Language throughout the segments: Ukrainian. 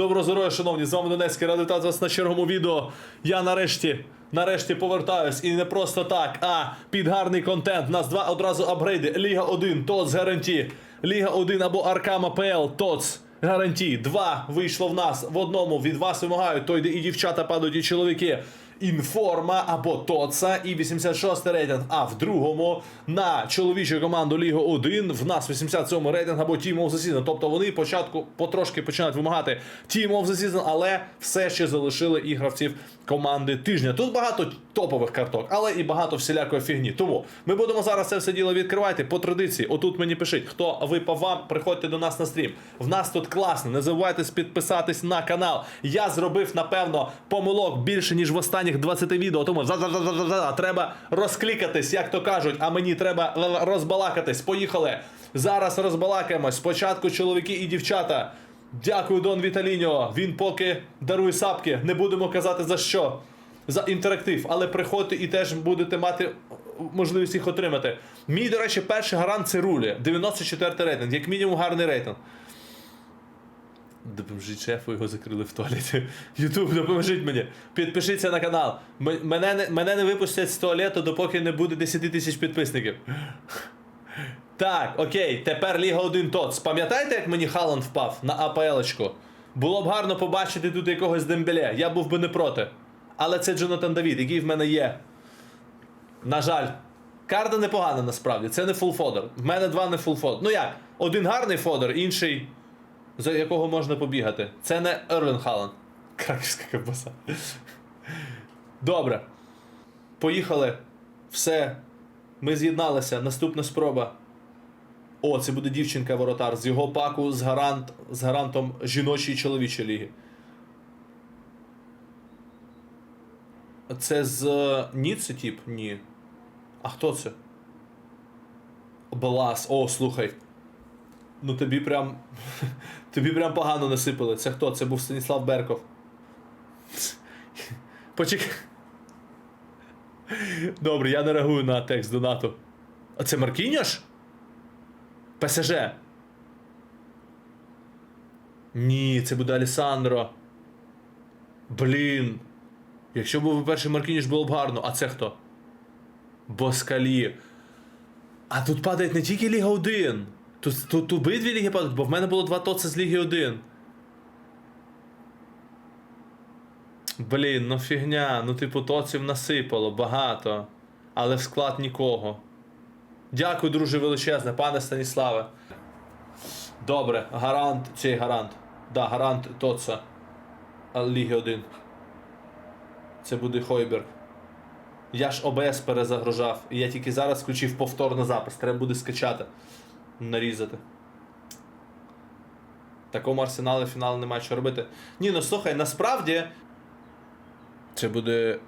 Доброго здоров'я, шановні, з вами Донецький радитат вас на черговому відео. Я нарешті, нарешті повертаюсь. І не просто так, а під гарний контент. У нас два одразу апгрейди. Ліга 1, ТОЦ гарантії. Ліга 1 або Аркама ПЛ, ТОЦ. Гарантії. Два вийшло в нас. В одному від вас вимагають, то йде і дівчата падають, і чоловіки. Інформа або ТОЦа і 86 рейтинг. А в другому на чоловічу команду Лігу 1 в нас 87 рейтинг або Team of the Season. Тобто вони початку потрошки починають вимагати Team of the Season, але все ще залишили і гравців команди тижня. Тут багато топових карток, але і багато всілякої фігні. Тому ми будемо зараз це все діло відкривати по традиції. Отут мені пишіть, хто випав вам, приходьте до нас на стрім. В нас тут класно. Не забувайте підписатись на канал. Я зробив, напевно, помилок більше, ніж в останніх 20 відео. Тому за-за-за-за-за треба розклікатись, як то кажуть, а мені треба розбалакатись. Поїхали. Зараз розбалакаємось. Спочатку чоловіки і дівчата. Дякую, Дон Віталіньо. Він поки дарує сапки. Не будемо казати за що. За інтерактив, але приходьте і теж будете мати можливість їх отримати. Мій, до речі, перший гарант це рулі. 94 рейтинг, як мінімум гарний рейтинг. Допоможіть шефу, його закрили в туалеті. Ютуб, допоможіть мені. Підпишіться на канал. Мене не, мене не випустять з туалету, допоки не буде 10 тисяч підписників. Так, окей, тепер Ліга 1 ТОЦ. Пам'ятаєте, як мені Халанд впав на АПЛочку? Було б гарно побачити тут якогось Дембеле. Я був би не проти. Але це Джонатан Давід, який в мене є. На жаль. Карта непогана насправді, це не фул фодер. В мене два не фул фодер. Ну як? Один гарний фодер, інший, за якого можна побігати. Це не Ерлін Халанд. Краківська ковбаса. Добре. Поїхали. Все. Ми з'єдналися. Наступна спроба. О, це буде дівчинка воротар з його паку з, гарант, з гарантом жіночої чоловічої ліги. Це з Ніци, тип? Ні. А хто це? Балас. О, слухай. Ну тобі прям. тобі прям погано насипали. Це хто? Це був Станіслав Берков. Почекай. Добре, я не реагую на текст донату. А це Маркіньош? ПСЖ. Ні, це буде Алісандро. Блін. Якщо був би перший Маркініш, було б гарно. А це хто? Боскалі. А тут падає не тільки Ліга 1. Тут, тут, тут обидві ліги падають, бо в мене було два тоци з Ліги 1. Блін, ну фігня. Ну, типу, тоців насипало багато. Але в склад нікого. Дякую, друже величезне, пане Станіславе. Добре, гарант, цей гарант. Да, гарант Тоца. Ліги 1. Це буде Хойберг. Я ж ОБС перезагружав. І я тільки зараз включив повторно запис. Треба буде скачати. Нарізати. Такому арсеналі фіналу немає що робити. Ні, ну слухай, насправді. Це буде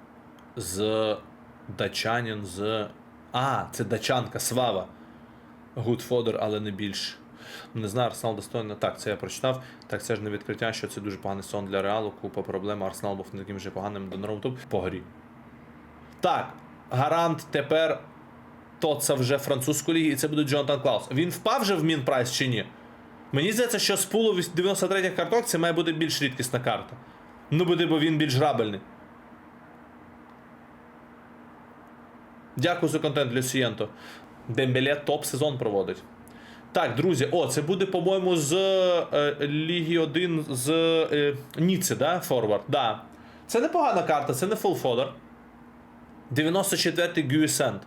з дачанин з. А, це дачанка. Good fodder, але не більше. Не знаю, Арсенал достойно. Так, це я прочитав. Так, це ж не відкриття, що це дуже поганий сон для реалу. Купа проблем. Арсенал був не таким же поганим донором тут по горі. Так, гарант тепер. То це вже французької ліги, і це буде Джонатан Клаус. Він впав вже в Мінпрайс чи ні? Мені здається, що з пулу 93 х карток це має бути більш рідкісна карта. Ну, буде, бо він більш грабельний. Дякую за контент, Люсієнто. Дембеле топ сезон проводить. Так, друзі, о, це буде, по-моєму, з е, Ліги 1 з е, Ніци, да? Форвард. Да. Це непогана карта, це не фул фодер. 94-й Гюісент.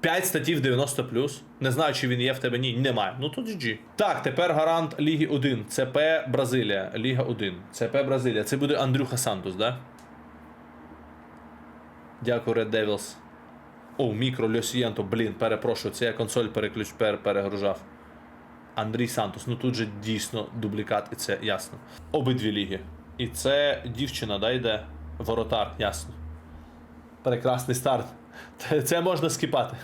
5 статів 90 Не знаю, чи він є в тебе. Ні, немає. Ну тут GG. Так, тепер гарант Ліги 1. ЦП Бразилія. Ліга 1. ЦП Бразилія. Це буде Андрюха Сантос, да? Дякую, Red Devils. О, мікро Льосієнто, блін, перепрошую, це я консоль переключ, пер, перегружав. Андрій Сантос, ну тут же дійсно дублікат, і це ясно. Обидві ліги. І це дівчина, да, йде? Воротар, ясно. Прекрасний старт. Це- можна скіпати.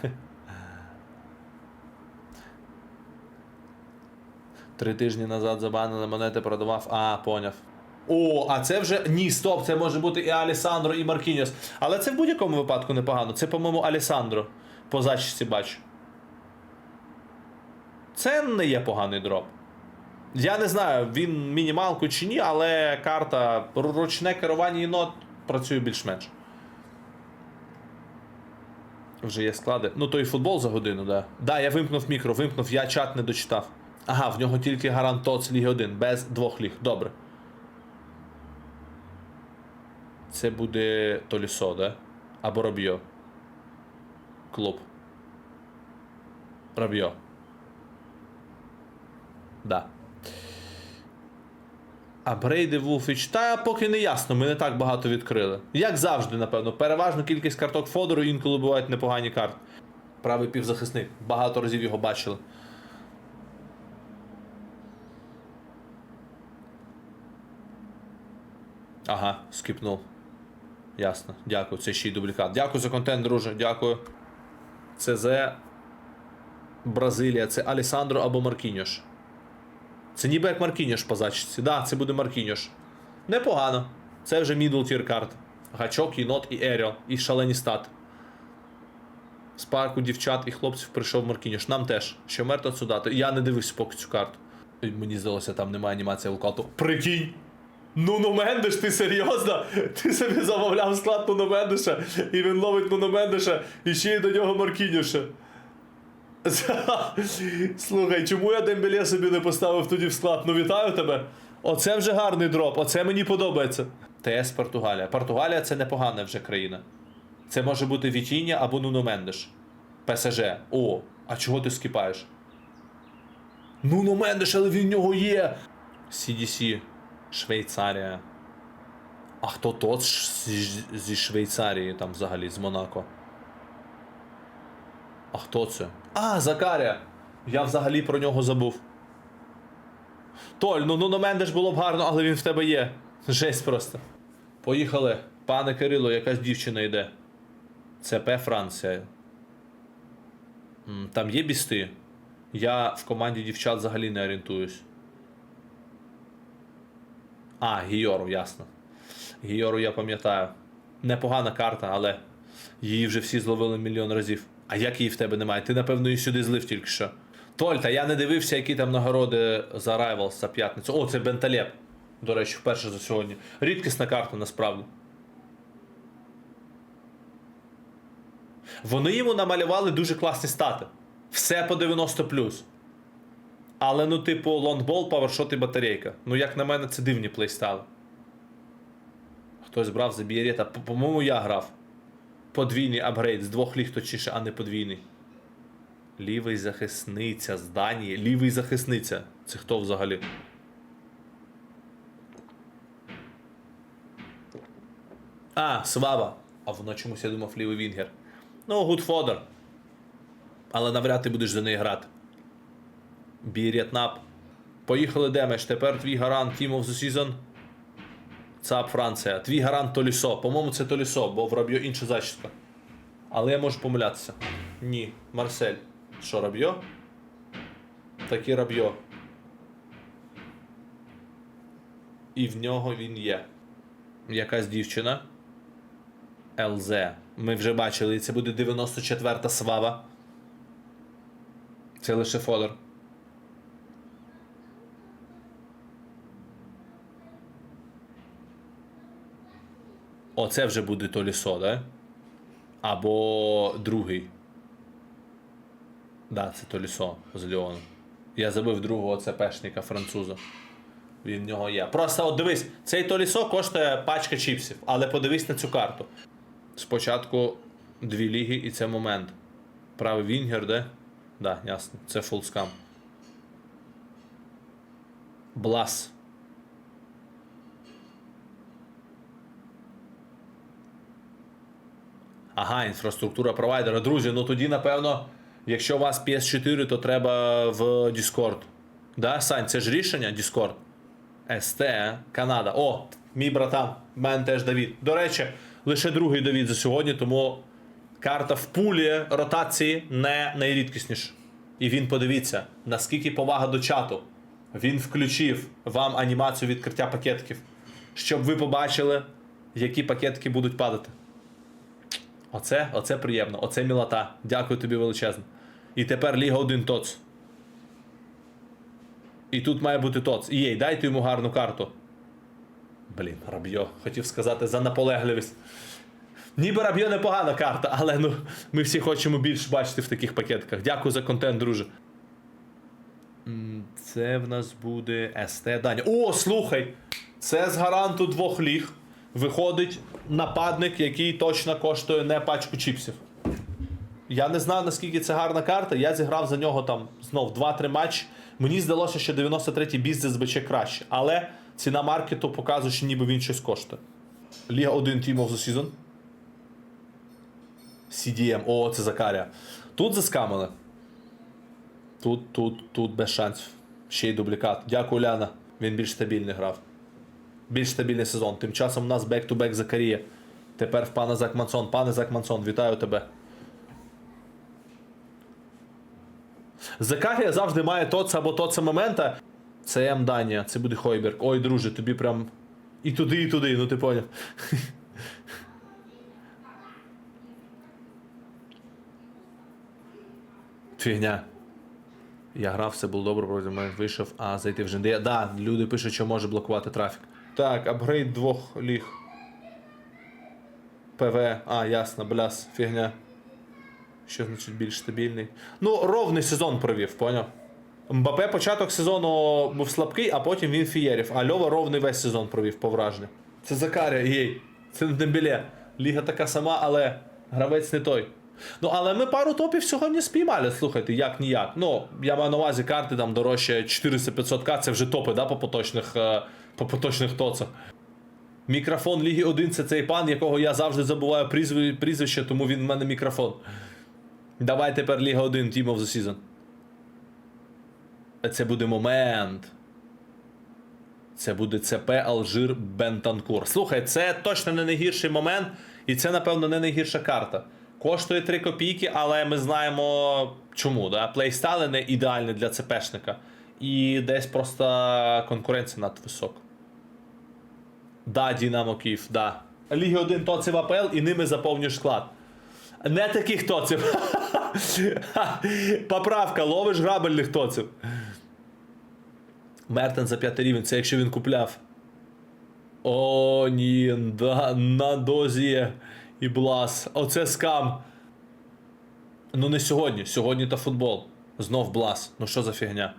Три тижні назад забанили монети, продавав. А, поняв. О, а це вже. Ні, стоп, це може бути і Алісандро, і Маркініос. Але це в будь-якому випадку непогано. Це, по-моєму, Алісандро. По зачісті бачу. Це не є поганий дроп. Я не знаю, він мінімалку чи ні, але карта ручне керування єнот працює більш-менш. Вже є склади. Ну, то і футбол за годину, да. Да, я вимкнув мікро, вимкнув, я чат не дочитав. Ага, в нього тільки гарант ТОЦ Ліги 1, без двох ліг. Добре. Це буде Толісо, да? Або Робьо. Клуб. Робьо. Да. А Брейди Вулфіч, та поки не ясно, ми не так багато відкрили. Як завжди, напевно, переважно кількість карток Фодору, інколи бувають непогані карти. Правий півзахисник. Багато разів його бачили. Ага, скіпнув. Ясно. Дякую. Це ще й дублікат. Дякую за контент, друже. Дякую. ЦЗ Бразилія. Це Алісандро або Маркіньош. Це ніби як Маркіньош по зачісці. Да, це буде Маркіньош. Непогано. Це вже middle tier карт. Гачок, єнот і Еріо. І шалені стати. З парку дівчат і хлопців прийшов Маркіньош. Нам теж. Що мертво судати. Я не дивився поки цю карту. Мені здалося, там немає анімації лукату. Прикинь! Нуно Мендеш, ти серйозно? Ти собі замовляв склад Нуно Мендеша, і він ловить Нуно Мендеша, і ще й до нього Маркіньоша. Слухай, чому я Дембеле собі не поставив тоді в склад? Ну вітаю тебе. Оце вже гарний дроп, оце мені подобається. ТС Португалія. Португалія це непогана вже країна. Це може бути Вітіння або Нуно Мендеш. ПСЖ. О, а чого ти скіпаєш? Нуно Мендеш, але він в нього є. CDC. Швейцарія. А хто тот зі, Швейцарії там взагалі, з Монако? А хто це? А, Закарія! Я взагалі про нього забув. Толь, ну ну на мене ж було б гарно, але він в тебе є. Жесть просто. Поїхали. Пане Кирило, якась дівчина йде. ЦП Франція. Там є бісти. Я в команді дівчат взагалі не орієнтуюсь. А, Гіору, ясно. Гіору я пам'ятаю. Непогана карта, але її вже всі зловили мільйон разів. А як її в тебе немає? Ти, напевно, її сюди злив тільки що. Толь, та я не дивився, які там нагороди за Rivals за п'ятницю. О, це Бенталеп. До речі, вперше за сьогодні. Рідкісна карта насправді. Вони йому намалювали дуже класні стати. Все по 90 Але ну, типу, лонгбол, павершот і батарейка. Ну, як на мене, це дивні плейстайли. Хтось брав за По-моєму, я грав. Подвійний апгрейд з двох ліг а не подвійний. Лівий захисниця з Данії. Лівий захисниця. Це хто взагалі? А, Свава. А воно чомусь я думав лівий Вінгер. Ну, гудфодер. Але навряд ти будеш за неї грати. Бір'ятнап. Поїхали демеш. Тепер твій гарант Team of the Season. ЦАП Франція. Твій гарант Толісо. По-моєму, це Толісо, бо в Рабьо інша зачіска. Але я можу помилятися. Ні, Марсель. Що, Рабьо? Такі Рабьо. І в нього він є. Якась дівчина. ЛЗ. Ми вже бачили, це буде 94-та свава. Це лише фодер. Оце вже буде Толісо, да? Або другий. Да, це Толісо з Ліону. Я забив другого ЦПшника француза. Він в нього є. Просто от дивись, цей Толісо коштує пачка чіпсів, але подивись на цю карту. Спочатку дві ліги і це момент. Правий Вінгер, де? Да, ясно. Це фулскам. Блас. Ага, інфраструктура провайдера. Друзі, ну тоді, напевно, якщо у вас PS4, то треба в Discord. Да, Сань, це ж рішення Discord. СТ, Канада. О, мій братан, в мене теж Давід. До речі, лише другий Давід за сьогодні, тому карта в пулі ротації не найрідкісніша. І він подивіться, наскільки повага до чату. Він включив вам анімацію відкриття пакетків, щоб ви побачили, які пакетки будуть падати. Оце, оце приємно, оце мілота. Дякую тобі величезно. І тепер Ліга 1 ТОЦ. І тут має бути тоц. І Єй, дайте йому гарну карту. Блін, Рабьо, хотів сказати за наполегливість. Ніби Рабьо непогана карта, але ну, ми всі хочемо більше бачити в таких пакетках. Дякую за контент, друже. Це в нас буде СТ Даня. О, слухай! Це з гаранту двох ліг. Виходить нападник, який точно коштує не пачку чіпсів. Я не знаю, наскільки це гарна карта. Я зіграв за нього там знов 2-3 матчі. Мені здалося, що 93-й бізнес з БЧ краще. Але ціна маркету показує, що ніби він щось коштує. Ліга 1 Team of the Season. CDM. О, це Закарія. Тут заскамили. Тут, тут, тут без шансів. Ще й дублікат. Дякую, Ляна. Він більш стабільний грав. Більш стабільний сезон. Тим часом у нас бек-ту-бек Закарія. Тепер в пана Закмансон. Пане Закмансон, вітаю тебе. Закарія завжди має тоц або тоца момента. Це М Данія, це буде Хойберг. Ой, друже, тобі прям. І туди, і туди, ну ти поняв. Фігня. Я грав, все було добре, вроді мене вийшов, а зайти вже не. Да, люди пишуть, що може блокувати трафік. Так, апгрейд двох ліг. ПВ, а, ясно, бляс, фігня. Що значить більш стабільний? Ну, ровний сезон провів, поняв? Мбапе початок сезону був слабкий, а потім він фієрів. А Льова ровний весь сезон провів по враженню. Це Закарія, єй. Це не Дембеле. Ліга така сама, але гравець не той. Ну, але ми пару топів сьогодні спіймали, слухайте, як ніяк. Ну, я маю на увазі карти там дорожче 400-500к, це вже топи, да, по поточних, е, по поточних тоцах. Мікрофон Ліги 1 це цей пан, якого я завжди забуваю прізв- прізвище, тому він в мене мікрофон. Давай тепер Ліга 1 Team of the Season. Це буде момент. Це буде ЦП Алжир Бентанкур. Слухай, це точно не найгірший момент, і це, напевно, не найгірша карта. Коштує 3 копійки, але ми знаємо чому. Да? Плейстайли не ідеальні для ЦПшника. І десь просто конкуренція надто висока. Да, Динамо Київ, да. Ліги 1 тоців АПЛ і ними заповнюєш склад. Не таких тоців. Поправка, ловиш грабельних тоців. Мертен за п'ятий рівень, це якщо він купляв. О, ні, да, на дозі і Блас. Оце скам. Ну не сьогодні. Сьогодні то футбол. Знов Блас. Ну що за фігня?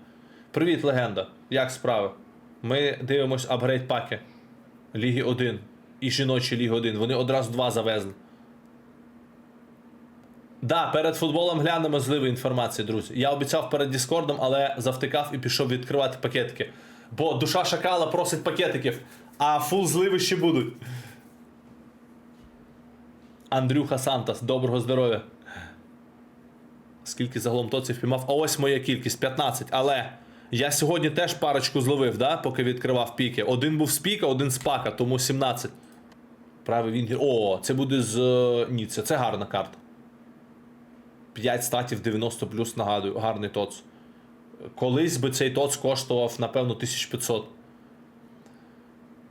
Привіт, легенда. Як справи? Ми дивимось апгрейд паки. Ліги 1 і жіночі Ліги 1. Вони одразу два завезли. Да, перед футболом глянемо зливи інформації, друзі. Я обіцяв перед Діскордом, але завтикав і пішов відкривати пакетики. Бо душа шакала просить пакетиків, а фул зливи ще будуть. Андрюха Сантос, доброго здоров'я. Скільки загалом тоців піймав? А ось моя кількість 15. Але я сьогодні теж парочку зловив, да, поки відкривав піки. Один був з піка, один з пака, тому 17. Правий він. О, це буде з. е, Ні, це, це гарна карта. 5 статів 90 плюс, нагадую, гарний тоц. Колись би цей тоц коштував, напевно, 1500.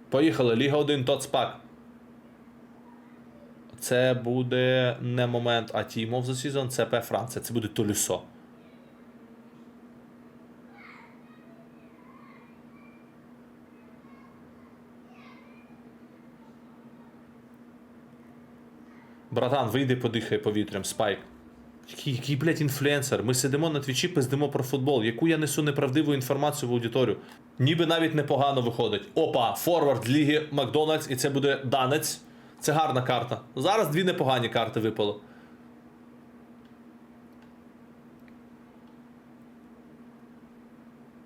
Поїхали. Ліга 1 тоц пак. Це буде не момент, а Team of the це П Франція. Це буде Толюсо. Братан, вийди подихай повітрям, спайк. Який, який, блядь, інфлюенсер? Ми сидимо на твічі, пиздимо про футбол. Яку я несу неправдиву інформацію в аудиторію? Ніби навіть непогано виходить. Опа, форвард ліги Макдональдс, і це буде Данець. Це гарна карта. Зараз дві непогані карти випали.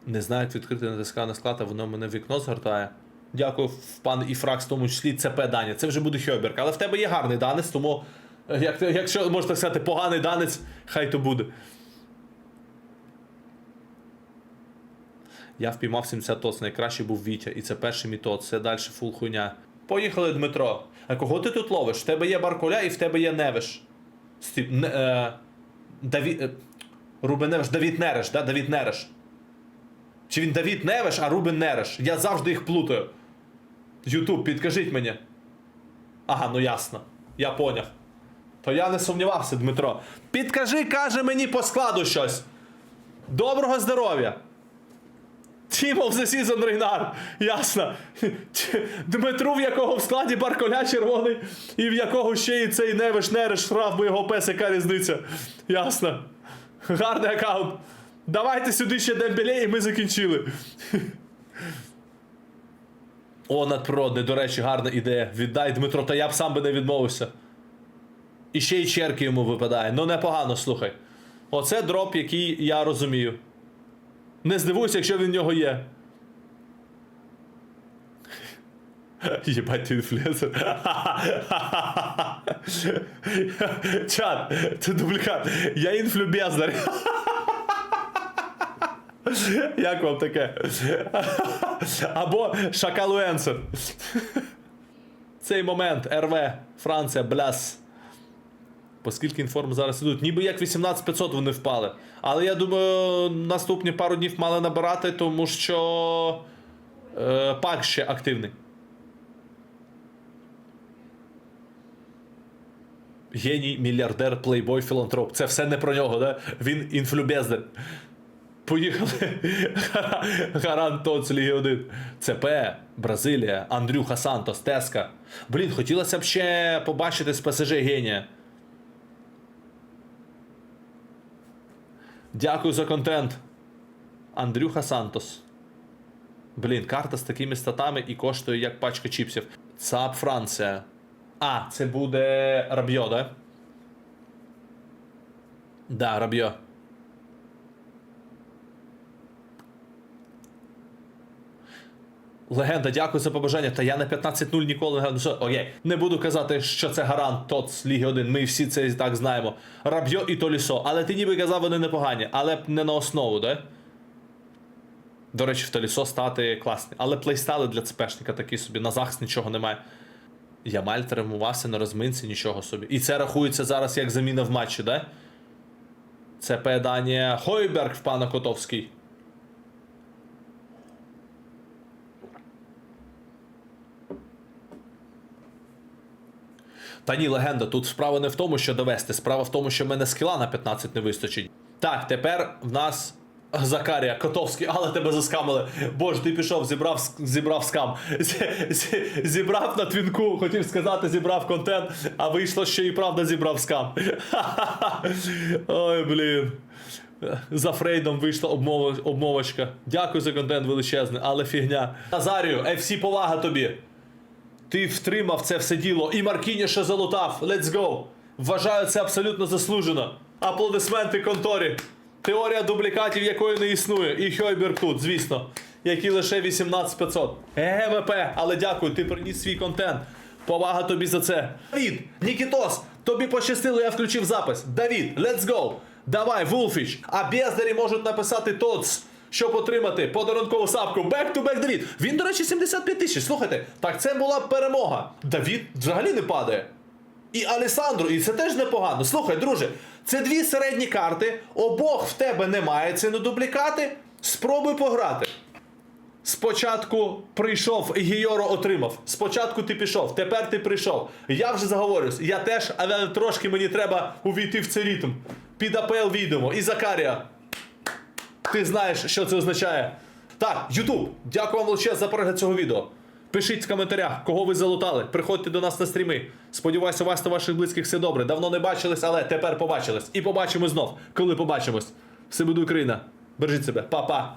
Не знаю, як відкрити натискаю на склад, а воно мене вікно згортає. Дякую, пан Іфракс, в тому числі ЦП Даня. Це вже буде Хьоберг. Але в тебе є гарний данець, тому е, як, якщо можна сказати, поганий данець, хай то буде. Я впіймав 70 тоц, найкращий був Вітя, і це перший мій тоц, це далі фул хуйня. Поїхали, Дмитро. А кого ти тут ловиш? В тебе є Баркуля і в тебе є Невиш. Стіп, не, е, Даві, е, Рубен Невиш, Давід Нереш, да? Давід Нереш. Чи він Давід Невиш, а Рубен Нереш? Я завжди їх плутаю. Ютуб, підкажіть мені. Ага, ну ясно. Я поняв. То я не сумнівався, Дмитро. Підкажи, каже мені по складу щось. Доброго здоров'я. Team of the Season Рейнар. Ясно. Дмитру, в якого в складі Барколя червоний, і в якого ще і цей Невиш Нереш штраф, бо його пес, яка різниця. Ясно. Гарний аккаунт. Давайте сюди ще Дембеле, і ми закінчили. О, надприродний, до речі, гарна ідея. Віддай Дмитро, та я б сам би не відмовився. І ще й черки йому випадає. Ну непогано, слухай. Оце дроп, який я розумію. Не здивуйся, якщо він в нього є. Єбать інфлюенсер. Чат, це дублікат. Я інфлюбездар. Як вам таке? Або шакалуенсер. Цей момент РВ, Франція, бляс. Поскільки інформ зараз ідуть, ніби як 18500 вони впали. Але я думаю, наступні пару днів мали набирати, тому що е, пак ще активний. Геній, мільярдер, плейбой, філантроп. Це все не про нього, да? Він інфлюбезер. Поїхали. Гарант Тоц Ліги 1. ЦП, Бразилія, Андрюха Сантос, Теска. Блін, хотілося б ще побачити з ПСЖ генія. Дякую за контент. Андрюха Сантос. Блін, карта з такими статами і коштує як пачка чіпсів. ЦАП Франція. А, це буде Рабьо, да? Да, Рабьо. Легенда, дякую за побажання. Та я на 15-0 ніколи не що, Окей. Не буду казати, що це гарант тот з Ліги 1. Ми всі це і так знаємо. Рабьо і Толісо. Але ти ніби казав, вони непогані, але не на основу, да? До речі, в Толісо стати класні. Але плейстали для ЦПшника такі собі, на захист нічого немає. Ямаль травмувався на розминці, нічого собі. І це рахується зараз як заміна в матчі, да? ЦП Данія Хойберг в пана Котовський. Та ні, легенда, тут справа не в тому, що довести. Справа в тому, що в мене скіла на 15 не вистачить. Так, тепер в нас Закарія Котовський, але тебе заскамили. Боже, ти пішов, зібрав, зібрав скам. Зі- зі- Зібрав на твінку, хотів сказати, зібрав контент, а вийшло, що і правда зібрав скам. Ой, блін. За Фрейдом вийшла обмовочка. Дякую за контент величезний, але фігня. Назарію, FC повага тобі. Ти втримав це все діло. І Маркіні ще залутав. Let's go. Вважаю це абсолютно заслужено. Аплодисменти конторі. Теорія дублікатів якої не існує. І Хойберг тут, звісно. Які лише 18500. ГГВП, але дякую, ти приніс свій контент. Повага тобі за це. Давід, Нікітос, тобі пощастило, я включив запис. Давід, let's go. Давай, Вулфіч. А бездарі можуть написати ТОЦ. Щоб отримати подарункову сапку Back to back Давід. Він, до речі, 75 тисяч. Слухайте, так це була перемога. Давід взагалі не падає. І Алесандро, і це теж непогано. Слухай, друже, це дві середні карти, обох в тебе немає, це не дублікати. Спробуй пограти. Спочатку прийшов, Гійоро отримав. Спочатку ти пішов, тепер ти прийшов. Я вже заговорюсь, я теж, але трошки мені треба увійти в цей ритм. Під АПЛ війдемо. І Закарія. Ти знаєш, що це означає. Так, Ютуб, дякую вам величезно за перегляд цього відео. Пишіть в коментарях, кого ви залутали. Приходьте до нас на стріми. Сподіваюся, у вас та ваших близьких все добре. Давно не бачились, але тепер побачились. І побачимо знов, коли побачимось. Все буде Україна. Бережіть себе, Па-па.